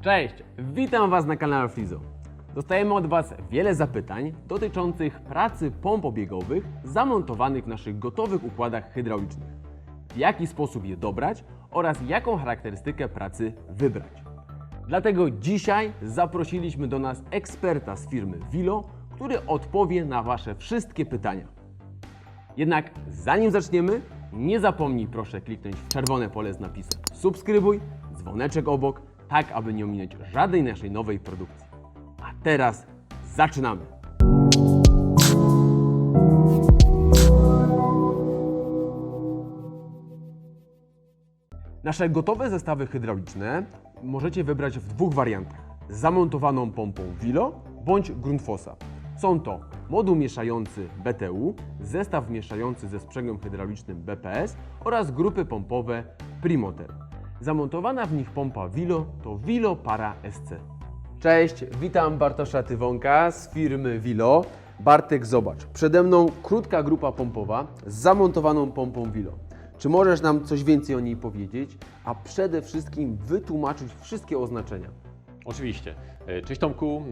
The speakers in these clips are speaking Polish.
Cześć, witam Was na kanale Frizo. Dostajemy od Was wiele zapytań dotyczących pracy pomp obiegowych zamontowanych w naszych gotowych układach hydraulicznych. W jaki sposób je dobrać oraz jaką charakterystykę pracy wybrać. Dlatego dzisiaj zaprosiliśmy do nas eksperta z firmy Vilo, który odpowie na Wasze wszystkie pytania. Jednak zanim zaczniemy, nie zapomnij proszę kliknąć w czerwone pole z napisem subskrybuj, dzwoneczek obok, tak aby nie ominąć żadnej naszej nowej produkcji. A teraz zaczynamy! Nasze gotowe zestawy hydrauliczne możecie wybrać w dwóch wariantach. Zamontowaną pompą Vilo bądź Grundfossa. Są to moduł mieszający BTU, zestaw mieszający ze sprzęgłem hydraulicznym BPS oraz grupy pompowe Primoter. Zamontowana w nich pompa Vilo to Vilo Para SC. Cześć, witam Bartosza Tywonka z firmy Vilo. Bartek, zobacz, przede mną krótka grupa pompowa z zamontowaną pompą Vilo. Czy możesz nam coś więcej o niej powiedzieć, a przede wszystkim wytłumaczyć wszystkie oznaczenia? Oczywiście. E, Cześć Tomku,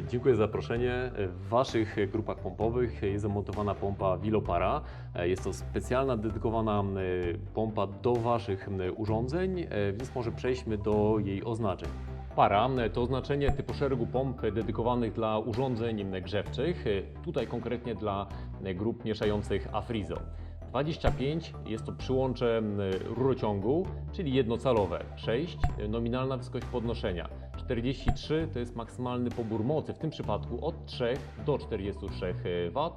E, dziękuję za zaproszenie. E, W Waszych grupach pompowych jest zamontowana pompa Vilopara. E, Jest to specjalna, dedykowana pompa do Waszych urządzeń, więc może przejdźmy do jej oznaczeń. Para to oznaczenie typu szeregu pomp dedykowanych dla urządzeń grzewczych, tutaj konkretnie dla grup mieszających Afrizo. 25 jest to przyłącze rurociągu, czyli jednocalowe. 6 nominalna wysokość podnoszenia. 43 to jest maksymalny pobór mocy, w tym przypadku od 3 do 43 W.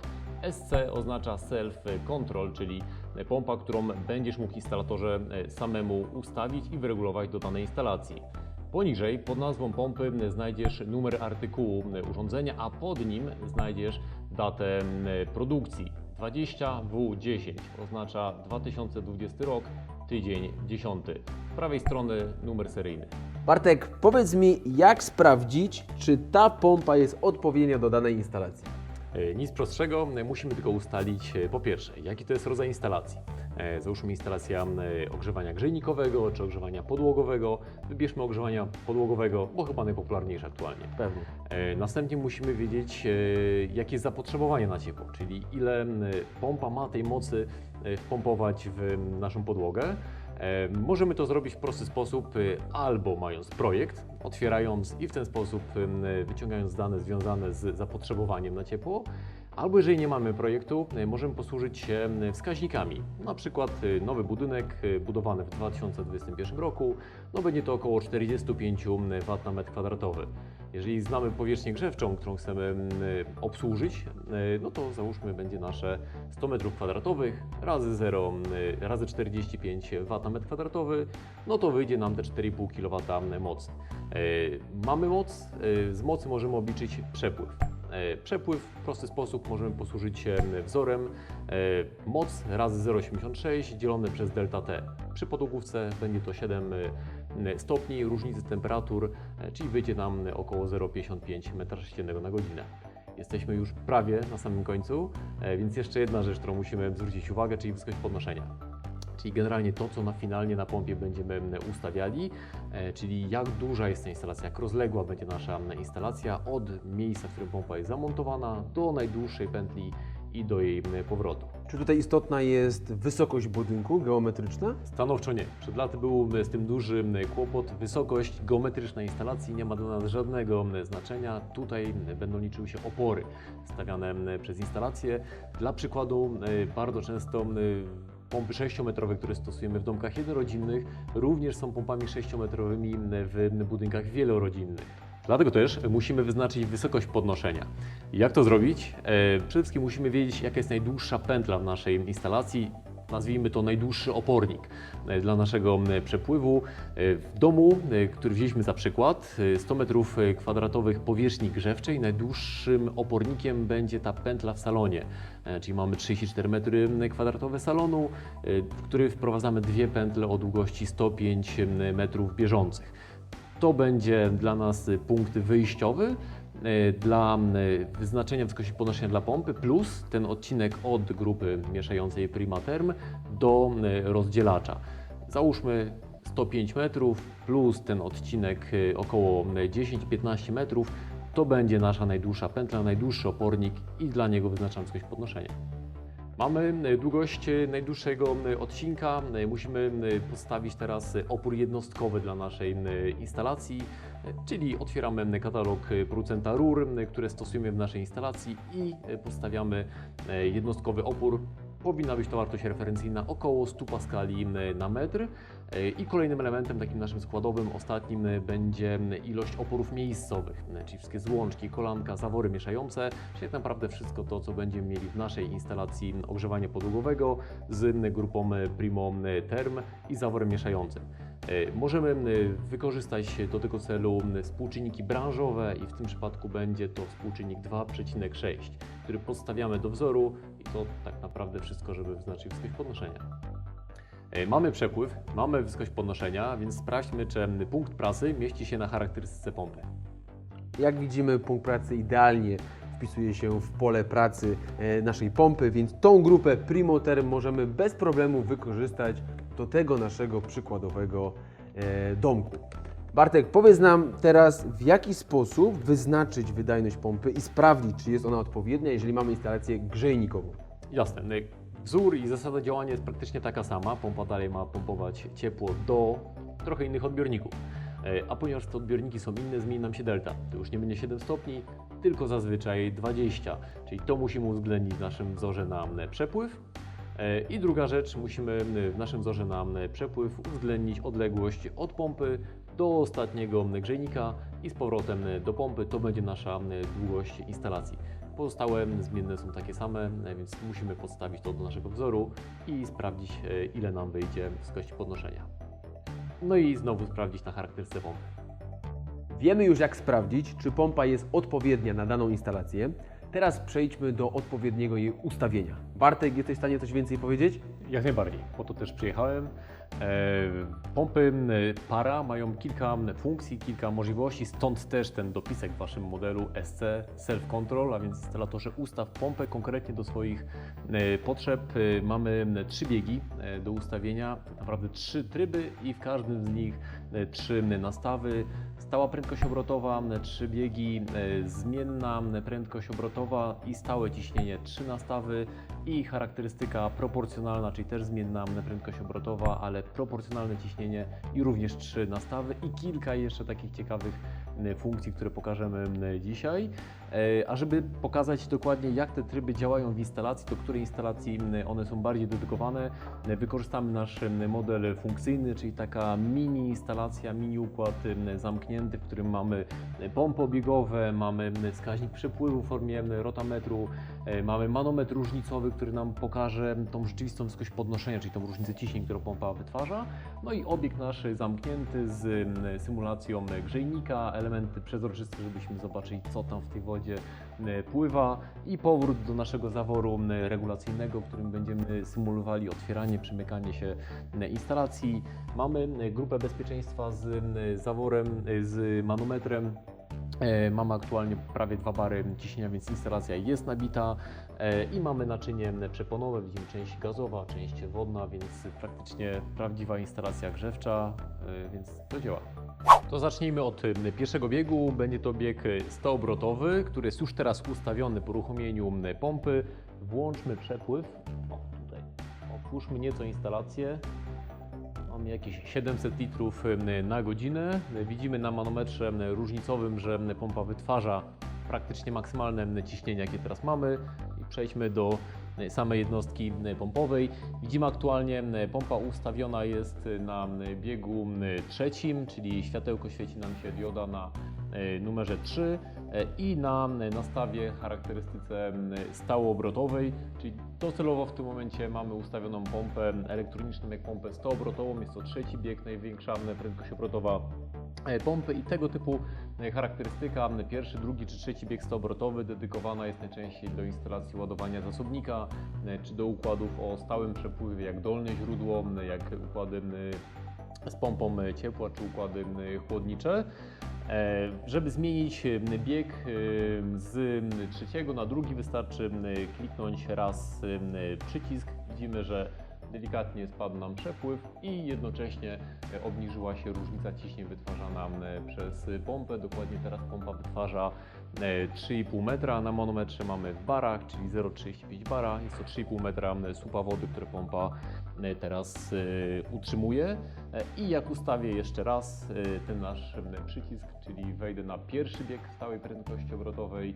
SC oznacza Self Control, czyli pompa, którą będziesz mógł instalatorze samemu ustawić i wyregulować do danej instalacji. Poniżej pod nazwą pompy znajdziesz numer artykułu urządzenia, a pod nim znajdziesz datę produkcji. 20W10 oznacza 2020 rok, tydzień 10. Z prawej strony numer seryjny. Bartek, powiedz mi, jak sprawdzić, czy ta pompa jest odpowiednia do danej instalacji? E, Nic prostszego, e, musimy tylko ustalić e, po pierwsze, jaki to jest rodzaj instalacji. E, Załóżmy instalacja e, ogrzewania grzejnikowego czy ogrzewania podłogowego. Wybierzmy ogrzewania podłogowego, bo chyba najpopularniejsze aktualnie. Pewnie. E, Następnie musimy wiedzieć, jakie jest zapotrzebowanie na ciepło, czyli ile pompa ma tej mocy wpompować w naszą podłogę. Możemy to zrobić w prosty sposób, albo mając projekt, otwierając i w ten sposób wyciągając dane związane z zapotrzebowaniem na ciepło, albo jeżeli nie mamy projektu, e, możemy posłużyć się m, wskaźnikami. Na przykład e, nowy budynek e, budowany w 2021 roku, no będzie to około 45 W na metr kwadratowy. Jeżeli znamy powierzchnię grzewczą, którą chcemy obsłużyć, no to załóżmy będzie nasze 100 m2 razy 0 y, razy 45 W na metr kwadratowy, no to wyjdzie nam te 4,5 kW mocy. Mamy moc, z mocy możemy obliczyć przepływ. Y, Przepływ w prosty sposób możemy posłużyć się wzorem y, moc razy 0,86 dzielone przez delta T. Przy podłogówce będzie to 7 y, stopni różnicy temperatur, e, czyli wyjdzie nam około 0,55 m3 na godzinę. Jesteśmy już prawie na samym końcu, e, więc jeszcze jedna rzecz, którą musimy zwrócić uwagę, czyli wysokość podnoszenia. Czyli generalnie to, co na finalnie na pompie będziemy m, ustawiali, e, czyli jak duża jest ta instalacja, jak rozległa będzie nasza m, instalacja od miejsca, w którym pompa jest zamontowana do najdłuższej pętli i do jej m, powrotu. Czy tutaj istotna jest wysokość budynku geometryczna? Stanowczo nie. Przed laty był z tym duży kłopot. Wysokość geometrycznej instalacji nie ma dla nas żadnego znaczenia. Tutaj będą liczyły się opory stawiane przez instalację. Dla przykładu, bardzo często pompy 6-metrowe, które stosujemy w domkach jednorodzinnych, również są pompami 6-metrowymi w budynkach wielorodzinnych. Dlatego też musimy wyznaczyć wysokość podnoszenia. Jak to zrobić? E, Przede wszystkim musimy wiedzieć, jaka jest najdłuższa pętla w naszej instalacji. Nazwijmy to najdłuższy opornik e, dla naszego przepływu. E, W domu, e, który wzięliśmy za przykład, e, 100 metrów kwadratowych powierzchni grzewczej, najdłuższym opornikiem będzie ta pętla w salonie. Czyli mamy 34 metry kwadratowe salonu, w który wprowadzamy dwie pętle o długości 105 metrów bieżących. To będzie dla nas punkt wyjściowy dla y, wyznaczenia wysokości podnoszenia dla pompy plus ten odcinek od grupy mieszającej Primaterm do y, rozdzielacza. Załóżmy 105 metrów plus ten odcinek y, około 10-15 metrów, to będzie nasza najdłuższa pętla, najdłuższy opornik i dla niego wyznaczam wysokość podnoszenia. Mamy y, długość y, najdłuższego y, odcinka. Musimy postawić teraz opór jednostkowy dla naszej instalacji, czyli otwieramy katalog producenta rur, które stosujemy w naszej instalacji i postawiamy jednostkowy opór. Powinna być to wartość referencyjna około 100 paskali na metr. I kolejnym elementem, takim naszym składowym, ostatnim, y, będzie ilość oporów miejscowych, y, czyli wszystkie złączki, kolanka, zawory mieszające, czyli tak naprawdę wszystko to, co będziemy mieli w naszej instalacji ogrzewania podłogowego z y, grupą Primo Term i zaworem mieszającym. Możemy wykorzystać do tego celu współczynniki branżowe i w tym przypadku będzie to współczynnik 2,6, który podstawiamy do wzoru i to tak naprawdę wszystko, żeby wyznaczyć wysokość podnoszenia. E, Mamy przepływ, mamy wysokość podnoszenia, więc sprawdźmy, czy punkt pracy mieści się na charakterystyce pompy. Jak widzimy, punkt pracy idealnie wpisuje się w pole pracy e, naszej pompy, więc tą grupę Primoterm możemy bez problemu wykorzystać do tego naszego przykładowego e, domku. Bartek, powiedz nam teraz, w jaki sposób wyznaczyć wydajność pompy i sprawdzić, czy jest ona odpowiednia, jeżeli mamy instalację grzejnikową. Jasne. Wzór i zasada działania jest praktycznie taka sama. Pompa dalej ma pompować ciepło do trochę innych odbiorników. E, A ponieważ te odbiorniki są inne, zmieni nam się delta. To już nie będzie 7 stopni, tylko zazwyczaj 20. Czyli to musimy uwzględnić w naszym wzorze na e, przepływ. E, I druga rzecz, musimy e, w naszym wzorze na e, przepływ uwzględnić odległość od pompy do ostatniego grzejnika i z powrotem do pompy. To będzie nasza długość instalacji. Pozostałe zmienne są takie same, e, więc musimy podstawić to do naszego wzoru i sprawdzić, e, ile nam wyjdzie wysokości podnoszenia. No i znowu sprawdzić na charakterystyce pompy. Wiemy już, jak sprawdzić, czy pompa jest odpowiednia na daną instalację. Teraz przejdźmy do odpowiedniego jej ustawienia. Bartek, jesteś w stanie coś więcej powiedzieć? Jak najbardziej, po to też przyjechałem. E, Pompy e, para mają kilka funkcji, kilka możliwości, stąd też ten dopisek w Waszym modelu SC Self Control, a więc instalatorze ustaw pompę konkretnie do swoich e, potrzeb. E, Mamy trzy biegi e, do ustawienia, naprawdę trzy tryby i w każdym z nich e, trzy nastawy. Stała prędkość obrotowa, trzy biegi, e, zmienna prędkość obrotowa i stałe ciśnienie, trzy nastawy i charakterystyka proporcjonalna, czyli też zmienna prędkość obrotowa, ale proporcjonalne ciśnienie i również trzy nastawy i kilka jeszcze takich ciekawych funkcji, które pokażemy dzisiaj. E, A żeby pokazać dokładnie jak te tryby działają w instalacji, do której instalacji one są bardziej dedykowane, e, wykorzystamy nasz model funkcyjny, czyli taka mini instalacja, mini układ zamknięty, w którym mamy pompy obiegowe, mamy wskaźnik przepływu w formie rotametru, e, mamy manometr różnicowy, który nam pokaże tą rzeczywistą wysokość podnoszenia, czyli tą różnicę ciśnień, którą pompa wytwarza. No i obieg nasz zamknięty z m, symulacją grzejnika, elementy przezroczyste, żebyśmy zobaczyli, co tam w tej wodzie m, pływa i powrót do naszego zaworu m, regulacyjnego, w którym będziemy symulowali otwieranie, przymykanie się instalacji. Mamy grupę bezpieczeństwa z zaworem, y, z manometrem, Mamy aktualnie prawie dwa bary ciśnienia, więc instalacja jest nabita E, i mamy naczynie przeponowe, widzimy część gazowa, część wodna, więc praktycznie prawdziwa instalacja grzewcza, e, więc to działa. To zacznijmy od pierwszego biegu. Będzie to bieg 100-obrotowy, który jest już teraz ustawiony po uruchomieniu pompy. Włączmy przepływ. O, tutaj. Otwórzmy nieco instalację. Mamy jakieś 700 litrów na godzinę. Widzimy na manometrze różnicowym, że pompa wytwarza praktycznie maksymalne ciśnienie, jakie teraz mamy. Przejdźmy do em, samej jednostki pompowej. Widzimy aktualnie, pompa ustawiona jest na em, biegu trzecim, czyli światełko świeci nam się dioda na e, numerze 3 e, i na em, nastawie charakterystyce stałoobrotowej, czyli docelowo w tym momencie mamy ustawioną pompę elektroniczną jak pompę 100-obrotową, jest to trzeci bieg, największa prędkość obrotowa e, pompy. I tego typu e, charakterystyka, pierwszy, drugi czy trzeci bieg 100-obrotowy dedykowana jest najczęściej do instalacji ładowania zasobnika, e, czy do układów o stałym przepływie, jak dolne źródło, jak układy z pompą e, ciepła, czy układy chłodnicze. E, Żeby zmienić m, bieg e, z trzeciego na drugi wystarczy kliknąć raz przycisk. Widzimy, że delikatnie spadł nam przepływ i jednocześnie e, obniżyła się różnica ciśnień wytwarzana e, przez pompę. Dokładnie teraz pompa wytwarza e, 3,5 metra. Na manometrze mamy w barach, czyli 0,35 bara. Jest to 3,5 metra e, słupa wody, które pompa e, teraz e, utrzymuje. I jak ustawię jeszcze raz ten nasz przycisk, czyli wejdę na pierwszy bieg stałej prędkości obrotowej,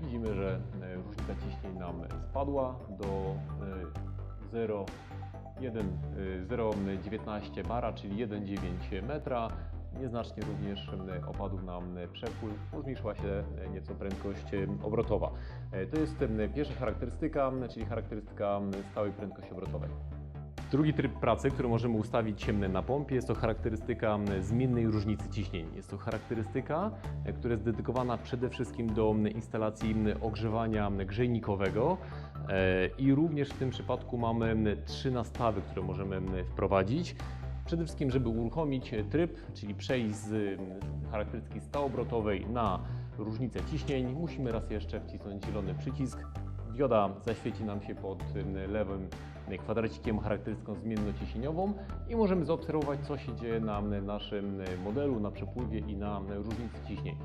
widzimy, że różnica ciśnień nam spadła do e, 0, 1, e, 0,19 bara, czyli 1,9 metra. Nieznacznie również e, opadł nam e, przepływ, zmniejszyła się e, nieco prędkość obrotowa. To jest pierwsza charakterystyka, czyli charakterystyka stałej prędkości obrotowej. Drugi tryb pracy, który możemy ustawić na pompie, jest to charakterystyka zmiennej różnicy ciśnień. Jest to charakterystyka, która jest dedykowana przede wszystkim do instalacji ogrzewania grzejnikowego i również w tym przypadku mamy trzy nastawy, które możemy wprowadzić. Przede wszystkim, żeby uruchomić e, tryb, czyli przejść z charakterystyki stałobrotowej na różnicę ciśnień, musimy raz jeszcze wcisnąć zielony przycisk. Dioda zaświeci nam się pod lewym kwadracikiem charakterystyką zmiennociśnieniową i możemy zaobserwować, co się dzieje na naszym modelu, na przepływie i na różnicy ciśnień.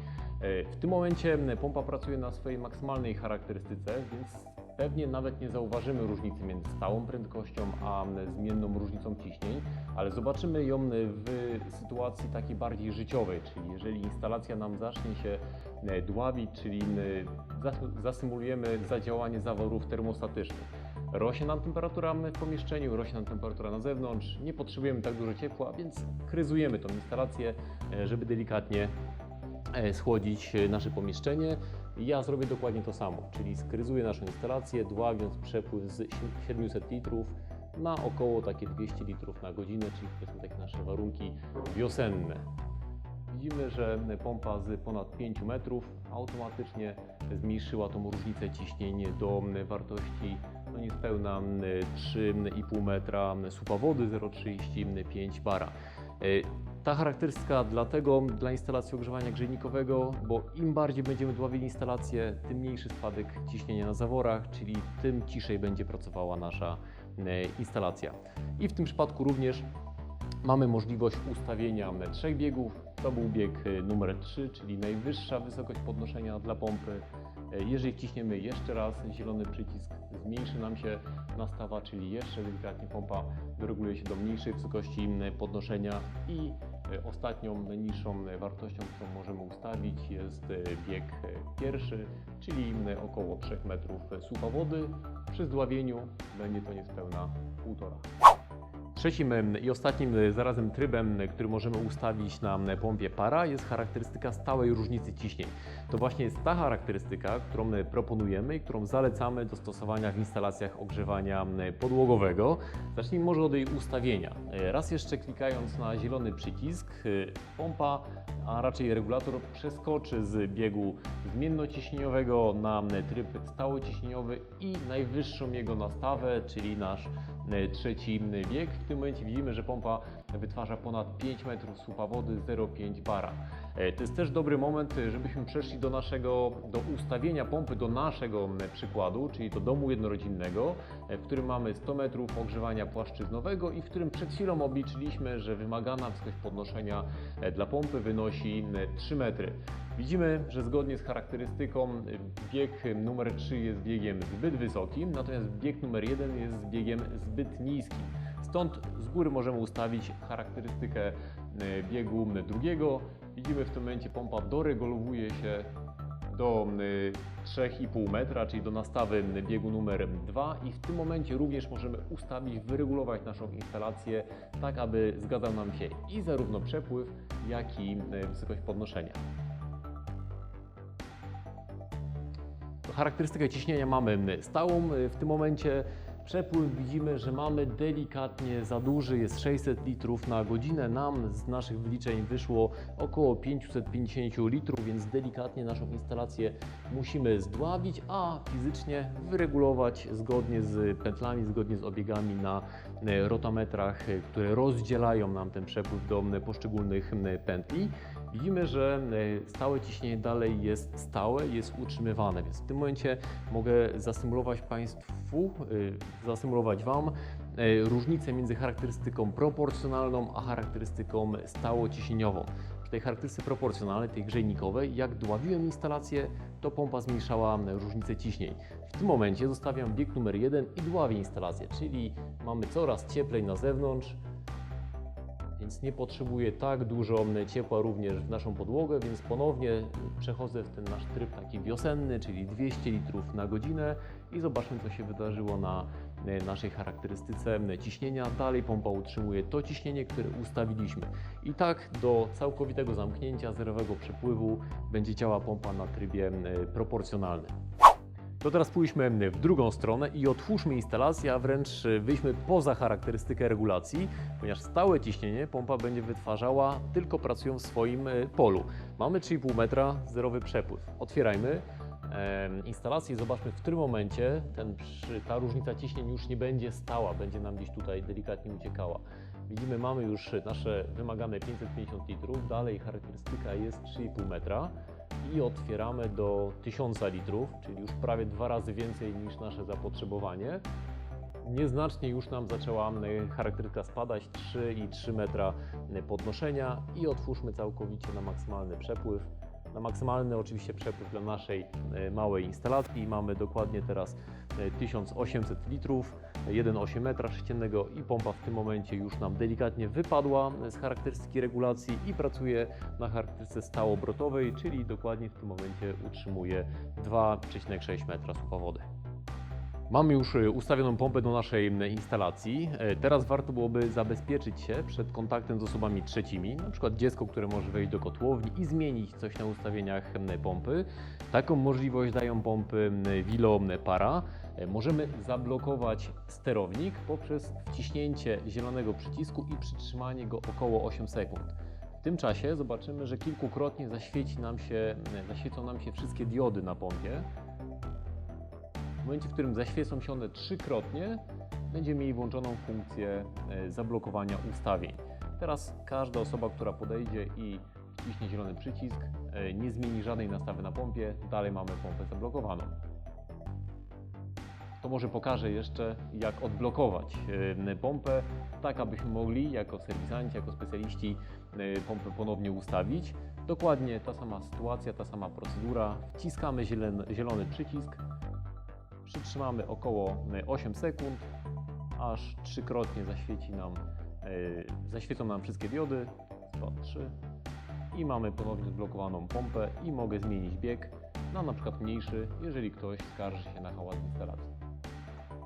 E, W tym momencie pompa pracuje na swojej maksymalnej charakterystyce, więc pewnie nawet nie zauważymy różnicy między stałą prędkością a zmienną różnicą ciśnień, ale zobaczymy ją w sytuacji takiej bardziej życiowej, czyli jeżeli instalacja nam zacznie się e, dławić, czyli zasymulujemy zadziałanie zaworów termostatycznych. Rośnie nam temperatura w pomieszczeniu, rośnie nam temperatura na zewnątrz, nie potrzebujemy tak dużo ciepła, więc kryzujemy tą instalację, e, żeby delikatnie e, schłodzić nasze pomieszczenie. Ja zrobię dokładnie to samo, czyli skryzuję naszą instalację, dławiąc przepływ z 700 litrów na około takie 200 litrów na godzinę, czyli są takie nasze warunki wiosenne. Widzimy, że pompa z ponad 5 metrów automatycznie zmniejszyła tą różnicę ciśnień do wartości no niespełna 3,5 metra słupa wody 0,35 bara. Ta charakterystyka dlatego dla instalacji ogrzewania grzejnikowego, bo im bardziej będziemy dławili instalację, tym mniejszy spadek ciśnienia na zaworach, czyli tym ciszej będzie pracowała nasza e, instalacja. I w tym przypadku również Mamy możliwość ustawienia trzech biegów. To był bieg e, numer 3, czyli najwyższa wysokość podnoszenia dla pompy. E, Jeżeli wciśniemy jeszcze raz zielony przycisk, zmniejszy nam się nastawa, czyli jeszcze delikatnie pompa wyreguluje się do mniejszej wysokości podnoszenia i ostatnią niższą e, wartością, którą możemy ustawić jest e, bieg e, pierwszy, czyli około 3 metrów e, słupa wody. Przy zdławieniu będzie to niespełna 1,5. Trzecim em, i ostatnim e, zarazem trybem, e, który możemy ustawić na m, pompie para jest charakterystyka stałej różnicy ciśnień. To właśnie jest ta charakterystyka, którą e, proponujemy i którą zalecamy do stosowania w instalacjach ogrzewania m, podłogowego. Zacznijmy może od jej ustawienia. Raz jeszcze klikając na zielony przycisk, pompa, a raczej regulator przeskoczy z biegu zmiennociśnieniowego na tryb stałociśnieniowy i najwyższą jego nastawę, czyli nasz trzeci bieg. Tym momencie widzimy, że pompa wytwarza ponad 5 metrów słupa wody 0,5 bara. E, To jest też dobry moment, e, żebyśmy przeszli do naszego, do ustawienia pompy do naszego m, przykładu, czyli do domu jednorodzinnego, e, w którym mamy 100 metrów ogrzewania płaszczyznowego i w którym przed chwilą obliczyliśmy, że wymagana wysokość podnoszenia e, dla pompy wynosi m, 3 metry. Widzimy, że zgodnie z charakterystyką e, bieg numer 3 jest biegiem zbyt wysokim, natomiast bieg numer 1 jest biegiem zbyt niskim. Stąd z góry możemy ustawić charakterystykę e, biegu drugiego. Widzimy w tym momencie pompa doregulowuje się do y, 3,5 metra, czyli do nastawy biegu numer 2 i w tym momencie również możemy ustawić, wyregulować naszą instalację tak, aby zgadzał nam się i zarówno przepływ, jak i y, wysokość podnoszenia. Charakterystykę ciśnienia mamy stałą y, w tym momencie. Przepływ widzimy, że mamy delikatnie za duży, jest 600 litrów na godzinę. Nam z naszych wyliczeń wyszło około 550 litrów, więc delikatnie naszą instalację musimy zdławić, a fizycznie wyregulować zgodnie z pętlami, zgodnie z obiegami na e, rotametrach, które rozdzielają nam ten przepływ do poszczególnych pętli. Widzimy, że e, stałe ciśnienie dalej jest stałe, jest utrzymywane, więc w tym momencie mogę zasymulować Państwu, e, zasymulować Wam e, różnicę między charakterystyką proporcjonalną a charakterystyką stałociśnieniową. Przy tej charakterystyce proporcjonalnej, tej grzejnikowej, jak dławiłem instalację, to pompa zmniejszała różnicę ciśnień. W tym momencie zostawiam bieg numer jeden i dławię instalację, czyli mamy coraz cieplej na zewnątrz, więc nie potrzebuję tak dużo ciepła również w naszą podłogę, więc ponownie przechodzę w ten nasz tryb taki wiosenny, czyli 200 litrów na godzinę i zobaczmy co się wydarzyło na e, naszej charakterystyce ciśnienia. Dalej pompa utrzymuje to ciśnienie, które ustawiliśmy. I tak do całkowitego zamknięcia, zerowego przepływu będzie działała pompa na trybie e, proporcjonalnym. To teraz pójdźmy w drugą stronę i otwórzmy instalację, a wręcz wyjdźmy poza charakterystykę regulacji, ponieważ stałe ciśnienie pompa będzie wytwarzała tylko pracując w swoim e, polu. Mamy 3,5 metra, zerowy przepływ. Otwierajmy instalację i zobaczmy w którym momencie ten, ta różnica ciśnień już nie będzie stała, będzie nam gdzieś tutaj delikatnie uciekała. Widzimy, mamy już nasze wymagane 550 litrów, dalej charakterystyka jest 3,5 metra i otwieramy do 1000 litrów, czyli już prawie dwa razy więcej niż nasze zapotrzebowanie. Nieznacznie już nam zaczęła charakterystyka spadać 3,3 metra podnoszenia i otwórzmy całkowicie na maksymalny przepływ. Na maksymalny oczywiście przepływ dla naszej y, małej instalacji mamy dokładnie teraz 1800 litrów, 1,8 metra sześciennego i pompa w tym momencie już nam delikatnie wypadła z charakterystyki regulacji i pracuje na charakterystyce stałobrotowej, czyli dokładnie w tym momencie utrzymuje 2,6 metra sucha wody. Mamy już y, ustawioną pompę do naszej instalacji. E, Teraz warto byłoby zabezpieczyć się przed kontaktem z osobami trzecimi, przykład dziecko, które może wejść do kotłowni i zmienić coś na ustawieniach pompy. Taką możliwość dają pompy Vilo Para. E, Możemy zablokować sterownik poprzez wciśnięcie zielonego przycisku i przytrzymanie go około 8 sekund. W tym czasie zobaczymy, że kilkukrotnie zaświeci nam się, zaświecą nam się wszystkie diody na pompie. W momencie, w którym zaświecą się one trzykrotnie, będziemy mieli włączoną funkcję e, zablokowania ustawień. Teraz każda osoba, która podejdzie i wciśnie zielony przycisk, e, nie zmieni żadnej nastawy na pompie, dalej mamy pompę zablokowaną. To może pokażę jeszcze, jak odblokować e, pompę, tak abyśmy mogli jako serwisanci, jako specjaliści pompę ponownie ustawić. Dokładnie ta sama sytuacja, ta sama procedura. Wciskamy zielony, zielony przycisk, przytrzymamy około e, 8 sekund, aż trzykrotnie zaświeci nam, e, zaświecą nam wszystkie diody, 2, 3 i mamy ponownie zblokowaną pompę i mogę zmienić bieg na na przykład mniejszy, jeżeli ktoś skarży się na hałas instalacji.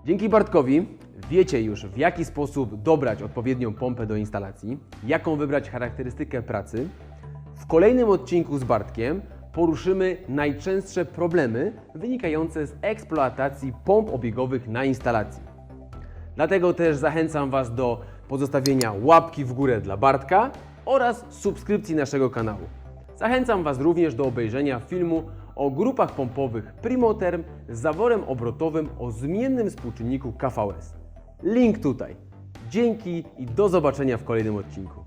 Dzięki Bartkowi wiecie już w jaki sposób dobrać odpowiednią pompę do instalacji, jaką wybrać charakterystykę pracy. W kolejnym odcinku z Bartkiem poruszymy najczęstsze problemy wynikające z eksploatacji pomp obiegowych na instalacji. Dlatego też zachęcam Was do pozostawienia łapki w górę dla Bartka oraz subskrypcji naszego kanału. Zachęcam Was również do obejrzenia filmu o grupach pompowych Primoterm z zaworem obrotowym o zmiennym współczynniku KVS. Link tutaj. Dzięki i do zobaczenia w kolejnym odcinku.